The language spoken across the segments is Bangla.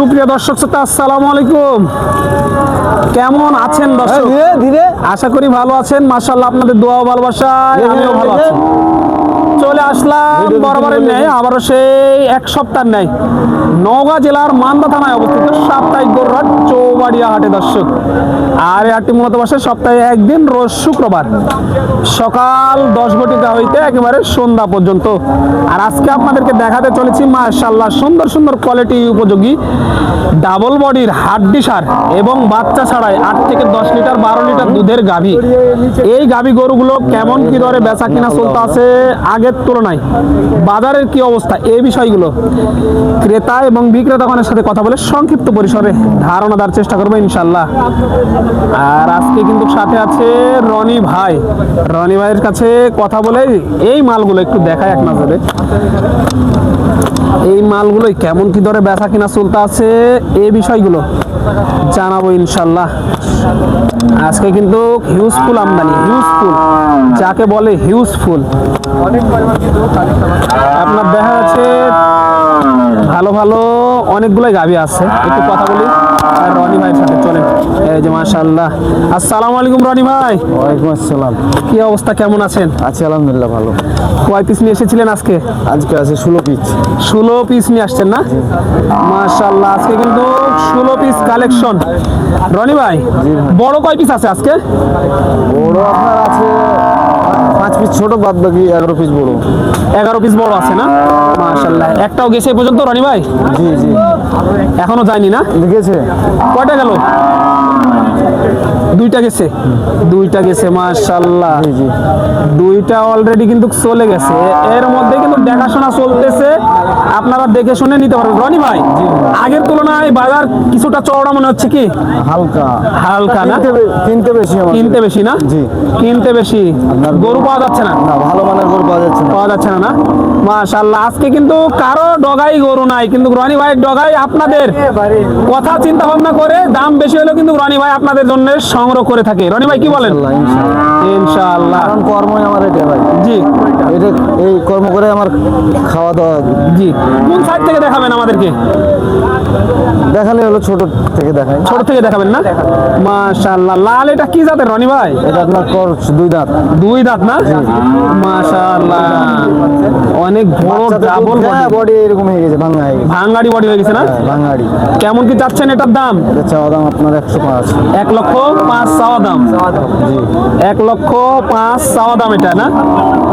সুপ্রিয় দর্শক শ্রোতা আসসালামু আলাইকুম। কেমন আছেন দর্শক? ধীরে ধীরে। আশা করি ভালো আছেন। মাশাআল্লাহ আপনাদের দোয়া ভালোবাসা আমিও ভালো আছি। চলে আসলাম বরাবরের নেই আবারও সেই এক সপ্তাহ নেই নওগাঁ জেলার মান্দা থানায় অবস্থিত সাপ্তাহিক গরুহাট চৌবাড়িয়া হাটে দর্শক। আর এই হাটটি মূলত বসে সপ্তাহে একদিন রোজ শুক্রবার। সকাল দশ ঘটিকা হইতে একেবারে সন্ধ্যা পর্যন্ত। আর আজকে আপনাদেরকে দেখাতে চলেছি মাশাল্লাহ সুন্দর সুন্দর কোয়ালিটি উপযোগী ডাবল বডির হাড্ডি সার এবং বাচ্চা ছাড়াই আট থেকে দশ লিটার বারো লিটার দুধের গাভী। এই গাভী গরুগুলো কেমন কি দরে বেচা কিনা চলতে আছে আগের তুলনায় বাজারের কি অবস্থা? এই বিষয়গুলো ক্রেতা এবং বিক্রেতাগণের সাথে কথা বলে সংক্ষিপ্ত পরিসরে ধারণা দেওয়ার চেষ্টা করব ইনশাল্লাহ আর আজকে কিন্তু সাথে আছে রনি ভাই। রনি ভাইয়ের কাছে কথা বলে এই মালগুলো একটু দেখায় এক নজরে। এই মালগুলোই কেমন কি দরে বেচা কিনা চলতে আছে এই বিষয়গুলো জানাব ইনশাল্লাহ আজকে কিন্তু হিউজফুল আমদানি হিউজফুল যাকে বলে হিউজফুল আপনার দেখা যাচ্ছে ভালো ভালো অনেকগুলোই গাভি আছে। একটু কথা বলি। রনি ভাইয়ের সাথে চলেন। এই যে মাশাল্লাহ আসসালামু আলাইকুম রনি ভাই। ওয়ালাইকুম আসসালাম। কি অবস্থা? কেমন আছেন? আছি আলহামদুলিল্লাহ ভালো। কয় পিস নিয়ে এসেছিলেন আজকে? আজকে আছে ষোলো পিস ষোলো পিস নিয়ে আসছেন না? মাশাল্লাহ আজকে কিন্তু ষোলো পিস কালেকশন রনি ভাই বড় কয় পিস আছে আজকে? বড় আপনার আছে পাঁচ পিস ছোট বাদ বাকি এগারো পিস বড়। এগারো পিস বড় আছে না? মাশাল্লাহ একটাও গেছে এ পর্যন্ত রনি ভাই? জি জি। এখনও যায়নি না? গেছে। কয়টা গেল? দুইটা গেছে? দুইটা গেছে মাশাল্লাহ দুইটা অলরেডি কিন্তু চলে গেছে। এর মধ্যে কিন্তু দেখাশোনা চলতেছে। আপনারা দেখে শুনে নিতে পারবেন। রনি ভাই আগের তুলনায় বাজার কিছুটা চওড়া মনে হচ্ছে কি? হালকা। হালকা না? কিনতে বেশি কিনতে বেশি না? জি। কিনতে বেশি। গরু পাওয়া যাচ্ছে না? না ভালো মানের গরু পাওয়া যাচ্ছে না। পাওয়া যাচ্ছে না না? মাশাল্লাহ আজকে কিন্তু কারও ডগাই গরু নাই। কিন্তু রনি ভাই ডগাই আপনাদের কথা চিন্তা ভাবনা করে দাম বেশি হলেও কিন্তু রনি ভাই আপনাদের জন্য সংগ্রহ করে থাকে। রনি ভাই কি বলেন? ইনশাআল্লাহ। কারণ কর্মই আমার এটা ভাই। জি। এটা এই কর্ম করে আমার খাওয়া দাওয়া জি। কোন সাইড থেকে দেখাবেন আমাদেরকে? দেখালে হলো ছোট থেকে দেখাই। ছোট থেকে দেখাবেন না? মাশাল্লাহ লাল এটা কি জাতের রনি ভাই? এটা আপনার দুই দাঁত। দুই দাঁত না? মাশাল্লাহ অনেক বড় ডাবল বডি এরকম হয়ে গেছে ভাঙা হয়ে গেছে। ভাঙ্গাড়ি বডি হয়ে গেছে না? হ্যাঁ, ভাঙাড়ি। কেমন কি চাচ্ছেন এটার দাম? এটা চাওয়া দাম আপনার একশো পাঁচ। এক লক্ষ পাঁচ চাওয়া দাম। এক লক্ষ পাঁচ চাওয়া দাম এটা না?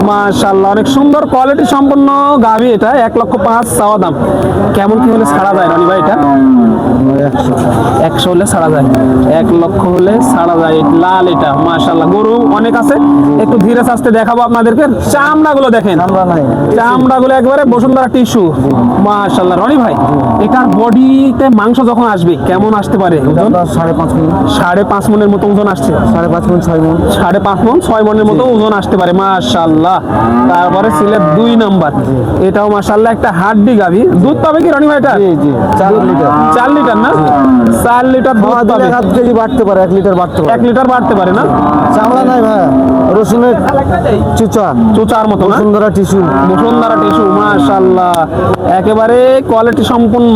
মাশাল্লাহ অনেক সুন্দর কোয়ালিটি সম্পন্ন গাভি এটা এক লক্ষ পাঁচ চাওয়া দাম। কেমন কি হলে ছাড়া যায় রনি ভাই এটা? একশো হলে ছাড়া যায়। এক লক্ষ হলে ছাড়া যায় লাল এটা মাশাল্লাহ গরু অনেক আছে একটু ধীরে সাস্তে দেখাবো আপনাদেরকে। চামড়াগুলো দেখেন। আমরা নাই। চামড়াগুলো একবারে বসুন্ধরা টিস্যু। মাশাল্লাহ রনি ভাই এটার বডিতে মাংস যখন আসবে কেমন আসতে পারে? সাড়ে পাঁচ মিনিট সাড়ে পাঁচ মনের মতো ওজন আসছে। সাড়ে পাঁচ মিনিট ছয় মিনিট সাড়ে পাঁচ মন ছয় মনের মতো ওজন আসতে পারে মাশাল্লাহ তারপরে সিলেট দুই নাম্বার। এটাও মাশাল্লাহ একটা হাড্ডি গাভি। দুধ পাবে কি রনি ভাই এটা? জি জি। চার লিটার। চার লিটার না? চার লিটার দুধ পাবে। এক কেজি বাড়তে পারে এক লিটার বাড়তে পারে। এক লিটার বাড়তে পারে না? চামড়া নাই ভাই। রসুনের চুচা। চোচার মতো না? সুন্দরা টিস্যু। বসুন্ধরা টিস্যু মাশাল্লাহ একেবারে কোয়ালিটি সম্পূর্ণ।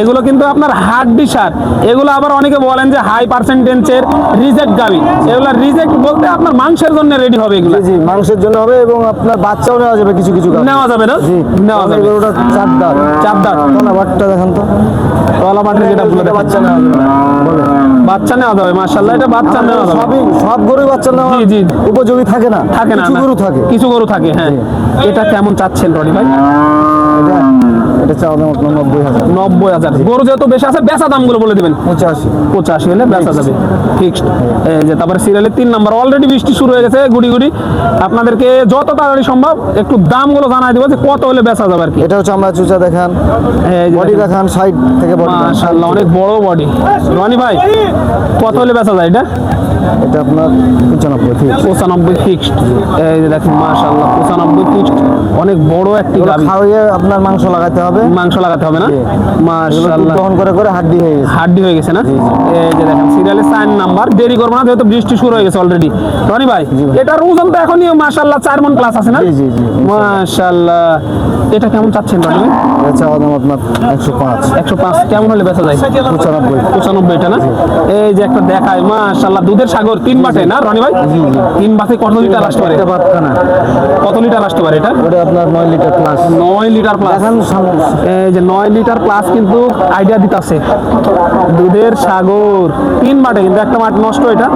এগুলো কিন্তু আপনার হাড্ডি সার। এগুলো আবার অনেকে বলেন যে হাই পার্সেন্টেজের রিজেক্ট গাবি। এগুলো রিজেক্ট বলতে আপনার মাংসের জন্য রেডি হবে এগুলো। জি মাংসের জন্য হবে এবং আপনার বাচ্চাও নেওয়া যাবে কিছু কিছু নেওয়া যাবে না? জি নেওয়া যাবে। ওটা চার দাঁত চার দাঁত কোনা বাটটা দেখেন তো। তলা মাঠে যেটা বলে বাচ্চা নেওয়া যাবে। বাচ্চা নেওয়া যাবে মাশাল্লাহ এটা বাচ্চা নেওয়া যাবে। সবই সব গরুই বাচ্চা নেওয়া জি, জি। উপযোগী থাকে না। থাকে না কিছু গরু থাকে। কিছু গরু থাকে হ্যাঁ। এটা কেমন চাচ্ছেন রনি ভাই? এটা এটা চাওয়া দাম আপনার নব্বই হাজার। নব্বই হাজার। গরু যেহেতু বেশি আছে বেচা দামগুলো বলে দেবেন। পঁচাশি। পঁচাশি হলে বেচা যাবে। ফিক্সড এই যে তারপরে সিরিয়ালের তিন নাম্বার অলরেডি বৃষ্টি শুরু হয়ে গেছে গুড়ি গুড়ি। আপনাদেরকে যত তাড়াতাড়ি সম্ভব একটু দামগুলো জানাই দেবো যে কত হলে বেচা যাবে আর কি। এটা হচ্ছে আমরা চুচা দেখান। বডি দেখান। সাইড থেকে বডি মাশাআল্লাহ অনেক বড় বডি রনি ভাই কত হলে বেচা যায় এটা? এটা আপনার পঁচানব্বই ঠিক পঁচানব্বই ফিক্সড এই যে দেখেন মাশাল্লাহ পঁচানব্বই ফিক্সড অনেক বড় একটি গাভী। খাওয়িয়ে আপনার মাংস লাগাতে হবে। মাংস লাগাতে হবে না? জি। মাশাল্লাহ দহন করে করে হাড্ডি হয়ে গেছে। হাড্ডি হয়ে গেছে না? এই যে দেখেন সিরিয়ালে সাইন নাম্বার। দেরি করব না যেহেতু বৃষ্টি শুরু হয়ে গেছে অলরেডি রনি ভাই এটার ওজন তো এখনই মাশাল্লাহ চার মন প্লাস আছে না? জি, জি, জি। এটা কেমন চাচ্ছেন রনি ভাই? এটা চাওয়া দাম আপনার একশো পাঁচ। একশো পাঁচ কেমন হলে বেচা যায়? পঁচানব্বই। পঁচানব্বইটা না? এই যে একটা দেখায় মাশাল্লাহ দুধের সাগর তিন বাটে না রনি ভাই? তিন বাটে কত লিটার আসতে পারে? কত লিটার আসতে পারে এটা? ওটা আপনার নয় লিটার প্লাস নয় লিটার প্লাস এই যে নয় লিটার প্লাস কিন্তু আইডিয়া দিতেছে। দুধের সাগর। তিন মাঠে কিন্তু একটা মাঠ নষ্ট এটা।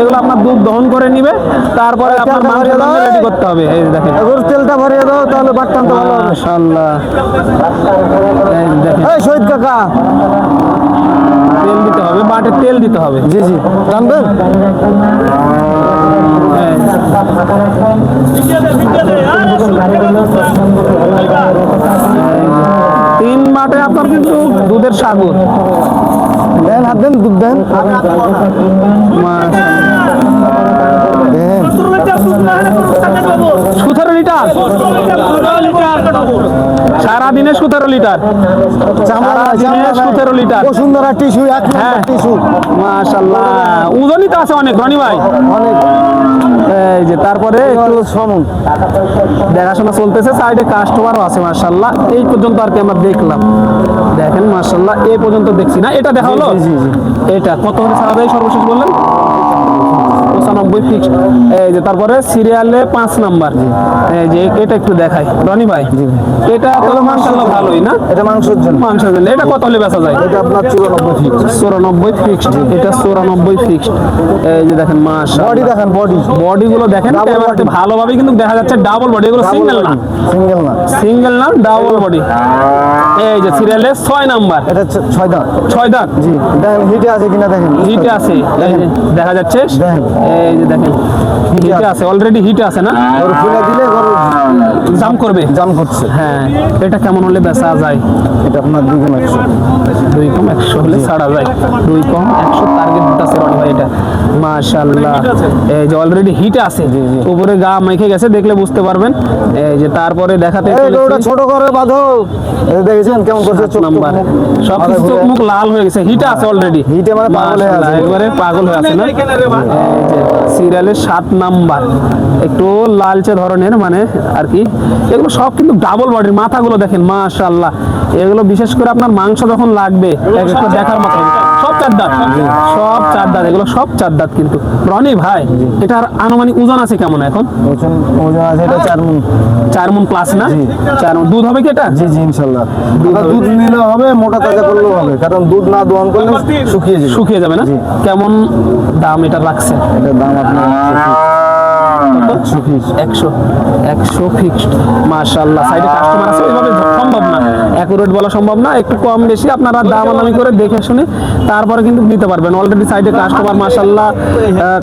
এগুলো আপনার দুধ দহন করে নিবে তারপরে আপনার তেলটা মাংস রেডি করতে হবে। এই দেখেন। এগুলো তেলটা ভরিয়ে দাও তাহলে বাটটান তো ভালো হবে। মাশাআল্লাহ। এই দেখেন। এই শহীদ কাকা। তেল দিতে হবে বাটে তেল দিতে হবে জি জি জানবেন তিন মাঠে আপনার কিন্তু দুধের সাগর দেন হাত দেন দুধ দেন দেন সতেরো লিটার? সারাদিনে সতেরো লিটার। চামড়া নাই। সতেরো লিটার। বসুন্ধরা টিস্যু এক হ্যাঁ। Number tissue. মাশাল্লাহ। ওজনই তো আছে অনেক রনি ভাই। অনেক। এই যে তারপরে একটু সমন দেখাশোনা চলতেছে সাইডে কাস্টমারও আছে মাশাল্লাহ। এই পর্যন্ত আর কি আমরা দেখলাম। দেখেন মাশাল্লাহ এই পর্যন্ত দেখছি না। এটা দেখা হলো। এটা কত হলে ছাড়া যায় সর্বশেষ বললেন? পঁচানব্বই ফিক্স এই যে তারপরে সিরিয়ালে পাঁচ নাম্বার এই যে এটা একটু দেখাই। রনি ভাই এটা তো মাশাল্লাহ ভালোই না? এটা মাংসের জন্য। মাংস দিলে এটা কত হলে বেচা যায়? এটা আপনার চুরানব্বই ফিট চুরানব্বই ফিক্সড এটা চুরানব্বই ফিক্সড এই যে দেখেন মাশাল্লাহ বডি দেখেন বডি বডি গুলো দেখেন ক্যামেরাতে ভালোভাবে কিন্তু দেখা যাচ্ছে। ডাবল বডি এগুলো সিঙ্গেল না? সিঙ্গেল না। সিঙ্গেল না ডাবল বডি এই যে সিরিয়ালে ছয় নাম্বার এটা ছয় দাঁত। ছয় দাঁত। জি। দেখেন হিটে আছে কিনা দেখেন। হিটে আছে। দেখা যাচ্ছে। দেখেন। এই যে দেখেন হিটে আছে। আছে অলরেডি হিটে আছে না? ওর ফুলে দিলে জাম করবে? জাম করছে হ্যাঁ এটা কেমন হলে বেচা যায়? এটা আপনার দুগুণ একশো। দুই কম একশো হলে ছাড়া যায়। দুই কম একশো টার্গেট দিতেছে রনি ভাই এটা। মাশাল্লাহ এই যে অলরেডি হিটে আছে। উপরে গা মেখে গেছে দেখলে বুঝতে পারবেন। এই যে তারপরে দেখাতে ছোট করে বাঁধো দেখেছেন কেমন করছে চোখ নাম্বার। সব চোখ মুখ লাল হয়ে গেছে। হিটে আছে অলরেডি হিটে মানে পাগল হয়ে আছে। একবারে পাগল হয়ে আছে না? সিরিয়ালের সাত নাম্বার। একটু লালচে ধরনের মানে আর কি। এগুলো সব কিন্তু ডাবল বডির মাথাগুলো দেখেন মাশাল্লাহ এগুলো বিশেষ করে আপনার মাংস যখন লাগবে দেখার মতো। সব চার দাঁত। সব চার দাঁত এগুলো সব চার দাঁত কিন্তু। রনি ভাই এটার আনুমানিক ওজন আছে কেমন এখন? ওজন ওজন আছে এটা চার মন। চার মন প্লাস না? চার মণ। দুধ হবে কি এটা? জি জি ইনশাল্লাহ। দুধ দুধ নিলে হবে মোটা তাজা করলেও হবে কারণ দুধ না দোয়ান করলে শুকিয়ে যাবে। শুকিয়ে যাবে না? কেমন দাম এটা রাখছে এটার দাম আপনার একশো একশো। ফিক্সড মাশাল্লাহ সাইডে কাস্টমার আছে ওইভাবে সম্ভব না। অ্যাকুরেট বলা সম্ভব না। একটু কম বেশি আপনারা দাম করে দেখে শুনে তারপরে কিন্তু নিতে পারবেন। অলরেডি সাইডে কাস্টমার মাশাল্লাহ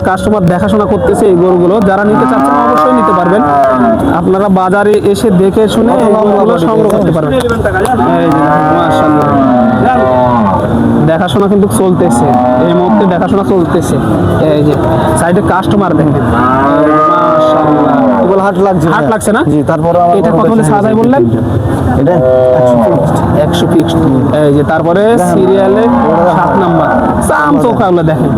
কাস্টমার দেখাশোনা করতেছে এই গরুগুলো। যারা নিতে চাচ্ছেন অবশ্যই নিতে পারবেন। আপনারা বাজারে এসে দেখে শুনে সংগ্রহ করতে পারবেন। মাশাল্লাহ দেখাশোনা কিন্তু চলতেছে। এই মুহূর্তে দেখাশোনা চলতেছে। এই যে সাইডে কাস্টমার দেখেন। মাশাআল্লাহ। কেবল হাট লাগছে হাট লাগছে না? জি তারপরে এটা কত হলে বেশি বললেন? এটা একশো ফিক্সড এই যে তারপরে সিরিয়ালে সাত নাম্বার। সাম চোখাগুলো দেখেন।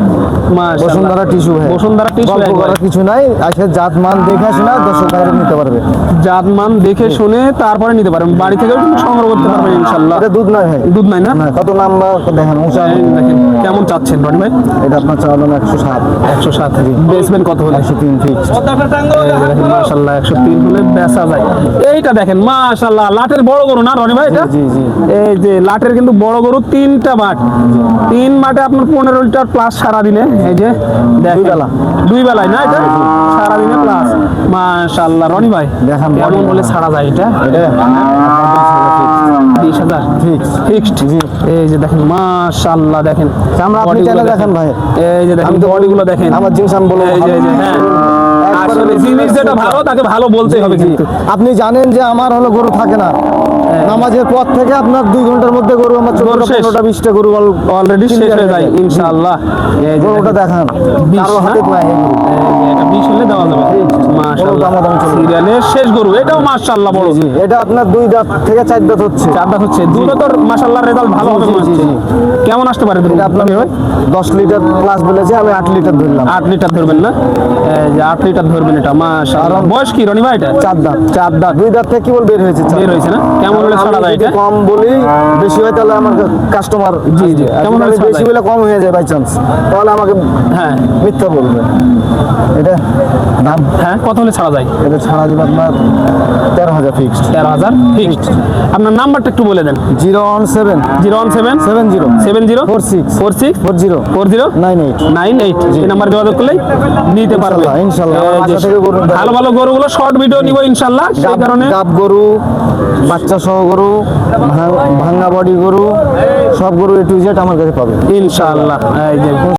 বসুন্ধরা টিস্যু ভাই বসুন্ধরা টিস্যু করার কিছু নাই। আসে জাত মান দেখে দর্শক বাইরে নিতে পারবে। জাতমান দেখে শুনে তারপরে নিতে পারবেন বাড়ি থেকে সংগ্রহ করতে পারবেন ইনশাল্লাহ এটা দুধ নয় ভাই। দুধ নাই না? কত নাম্বার দেখেন উঁচা। দেখেন কেমন চাচ্ছেন রনি ভাই? এটা আপনার চাওয়া একশো সাত। একশো সাত। বেসমেন্ট কত হলে? একশো তিন ফিক্স একশো তিন হলে বেচা যায়। এইটা দেখেন মাশাল্লাহ লাটের বড় গরু না রনি ভাই এটা? জি, জি। এই যে লাটের কিন্তু বড় গরু তিনটা মাঠ। তিন মাঠে আপনার পনেরো লিটার প্লাস সারাদিনে এই যে দুই বেলা। দুই বেলায় না এটা? সারাদিনে প্লাস মাশাল্লাহ রনি ভাই দেখান কেমন। বলে ছাড়া যায় এটা? এটা বিশ হাজার। ফিক্স ফিক্সড এই যে দেখেন মাশাল্লাহ দেখেন। চামড়া আপনি দেখেন ভাই। এই যে দেখেন আমি তো বডি গুলো দেখেন। আমার জিনিস আমি বলব এই যে হ্যাঁ। জিনিস যেটা ভালো তাকে ভালো বলতে হবে কিন্তু। আপনি জানেন যে আমার হলো গরু থাকে না। নামাজের পর থেকে আপনার দুই ঘণ্টার মধ্যে গরু আমার চোদ্দটা পনেরোটা বিশটা গরু অলরেডি শেষ হয়ে যায় ইনশাআল্লাহ। গরুটা দেখান। কারও হাতে পায় এই গরু। এই যে এটা বিশ হলে দেওয়া যাবে। মাশাআল্লাহ। দামাদামি চলবে। সিরিয়ালের শেষ গরু। এটাও মাশাআল্লাহ বড়। এটা আপনার দুই দাঁত থেকে চার দাঁত হচ্ছে। চার দাঁত হচ্ছে। দুটো তোর মাশাআল্লাহ রেজাল্ট ভালো হবে জি, মনে জি, হচ্ছে জি। কেমন আসতে পারে এটা আপনার দশ লিটার প্লাস বলেছে আমি আট লিটার ধরলাম। আট লিটার ধরবেন না? যে আট লিটার ধরবেন এটা। মাশাআল্লাহ। বয়স কি রনি ভাই এটা? চার দাঁত। চার দাঁত। দুই দাঁত থেকে কেবল বের হয়েছে? বের হয়েছে না? কেমন হলে ছাড়া যায় এটা কম বলি বেশি হয় তাহলে আমার কাস্টমার জি, জি। কেমন বেশি বলে কম হয়ে যায় বাই চান্স তাহলে আমাকে হ্যাঁ। মিথ্যা বলবে। এটা দাম? হ্যাঁ কত হলে ছাড়া যায়? এটা ছাড়া দিবে আপনার তেরো হাজার ফিক্সড তেরো হাজার ফিক্সড আপনার নাম্বারটা একটু বলে দেন। Zero one seven. Zero one seven? Seven zero. Seven zero? Four six. Four six? Four zero. Four zero? Nine eight. Nine eight. এই নাম্বার যোগাযোগ করলেই নিতে পারবে। ইনশাল্লাহ। ভালো ভালো গরুগুলো শর্ট ভিডিও নিব ইনশাল্লাহ সেই কারণে গাব গরু বাচ্চা সহ গরু ভাঙ্গা ভাঙা বডি গরু সব গরু এ টু জেড আমার কাছে পাবে ইনশাআল্লাহ।